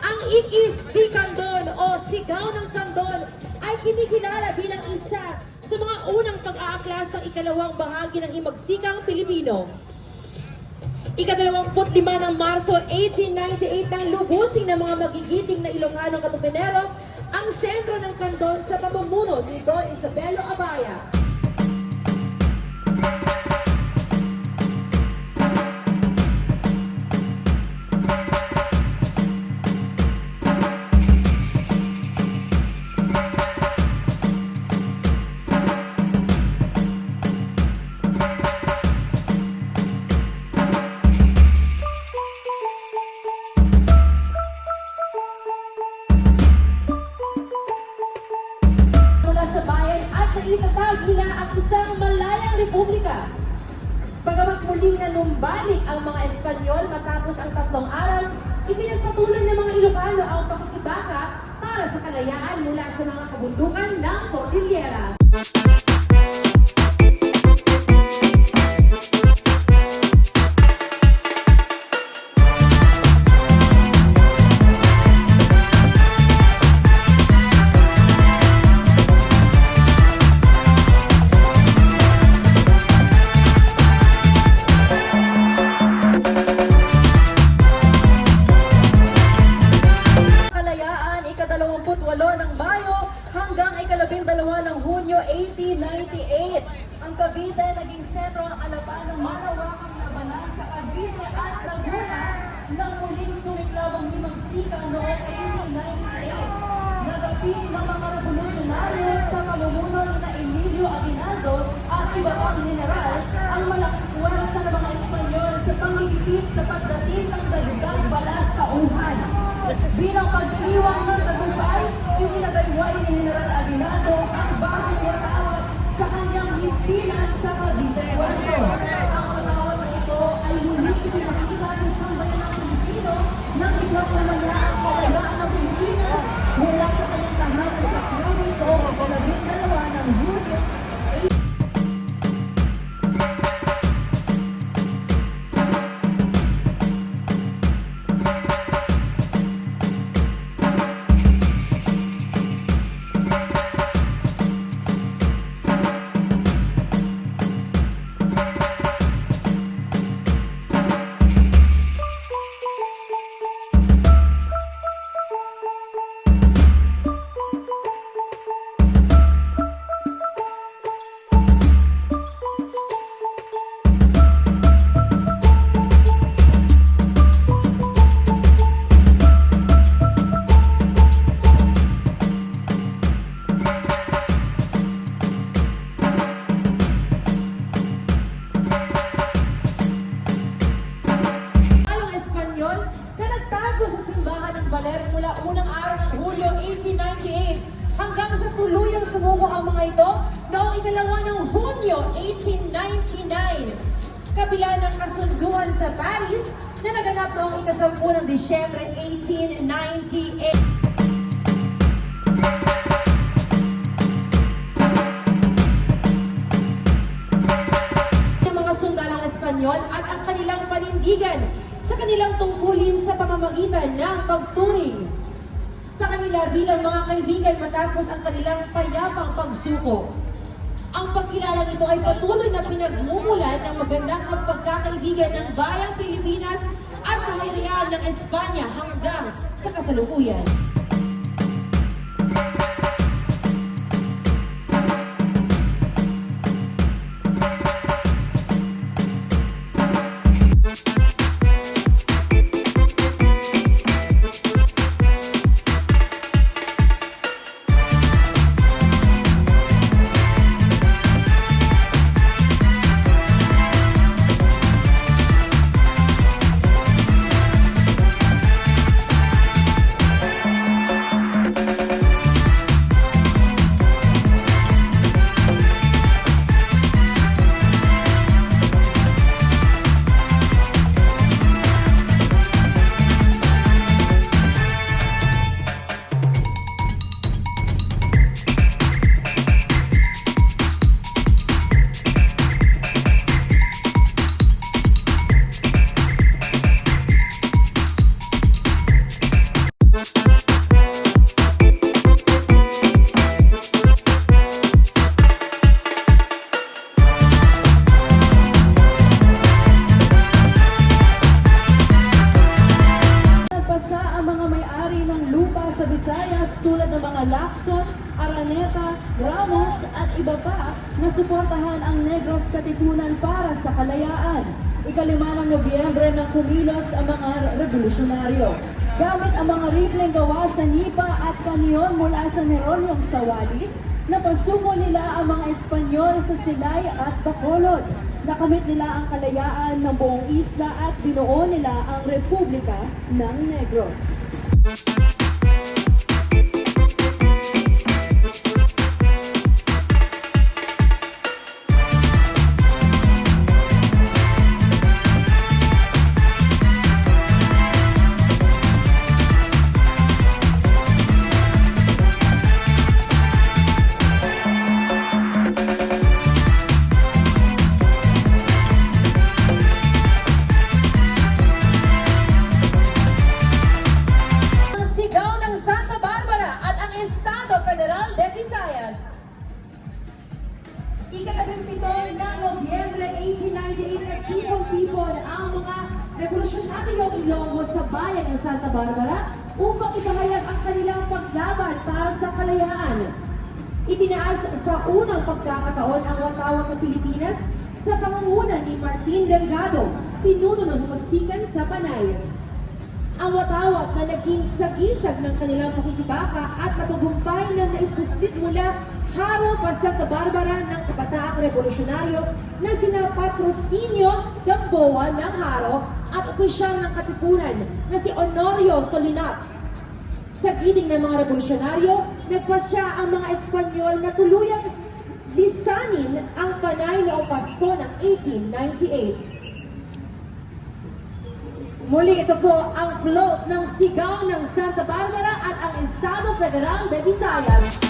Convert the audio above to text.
Ang Ikis si Kandon o Sigaw ng Kandon ay kinikilala bilang isa sa mga unang pag-aaklas ng ikalawang bahagi ng himagsikang Pilipino. Ikadalawamput lima ng Marso 1898 nang lubusin ng mga magigiting na Ilongganong Katupenero ang sentro ng Kandon sa pamumuno ni Don Isabelo Abaya. Naitatag nila ang isang malayang republika. Bagamat muli na numbalik ang mga Espanyol matapos ang tatlong araw, ipinagpatuloy ng mga Ilocano ang pakikibaka para sa kalayaan mula sa mga kabundukan ng Cordillera. Ikalabing dalawa ng Hunyo 1898. Ang Cavite naging sentro ng alapan ng malawakang labanan sa Cavite at Laguna nang muling sumiklab ang Himagsika noong 1898. Nagapi ng mga revolusyonaryo sa pamumuno na Emilio Aguinaldo at iba pang general ang malaking puwersa ng mga Espanyol sa pangigipit sa pagdating ng dagdag balat kauhan. Bilang pagdiriwang ng tagumpay, ininagayway ni General ang mga ito noong ikalawa ng Hunyo 1899 sa kabila ng kasunduan sa Paris na naganap noong ikasampu ng Disyembre 1898. ng mga sundalang Espanyol at ang kanilang panindigan sa kanilang tungkulin sa pamamagitan ng pagturing sa kanila bilang mga kaibigan matapos ang kanilang payapang pagsuko. Ang pagkilalang ito ay patuloy na pinagmumulan ng magandang pagkakaibigan ng bayang Pilipinas at kaharian ng Espanya hanggang sa kasalukuyan. Tulad ng mga Lacson, Araneta, Ramos at iba pa na suportahan ang Negros Katipunan para sa kalayaan. Ikalima ng Nobyembre nang kumilos ang mga revolusyonaryo. Gamit ang mga rifleng gawa sa Nipa at kanyon mula sa Nerolyong Sawali, napasuko nila ang mga Espanyol sa Silay at Bacolod. Nakamit nila ang kalayaan ng buong isla at binuo nila ang Republika ng Negros. Ang Nobyembre 1898 nagtipon-tipon ang mga revolusyonaryong Ilonggo sa bayan ng Santa Barbara upang ipahayag ang kanilang paglaban para sa kalayaan. Itinaas sa unang pagkakataon ang watawat ng Pilipinas sa pangunguna ni Martin Delgado, pinuno ng humagsikan sa Panay. Ang watawat na naging sagisag ng kanilang pakikibaka at matagumpay na naipuslit mula Haro pa Santa Barbara ng kabataang revolusyonaryo na sina Patrocinio Gamboa ng Haro at opisyal ng Katipunan na si Honorio Solinap. Sa giling ng mga revolusyonaryo, nagpasya ang mga Espanyol na tuluyang lisanin ang panay noong Pasko ng 1898. Muli ito po ang float ng sigaw ng Santa Barbara at ang Estado Federal de Visayas.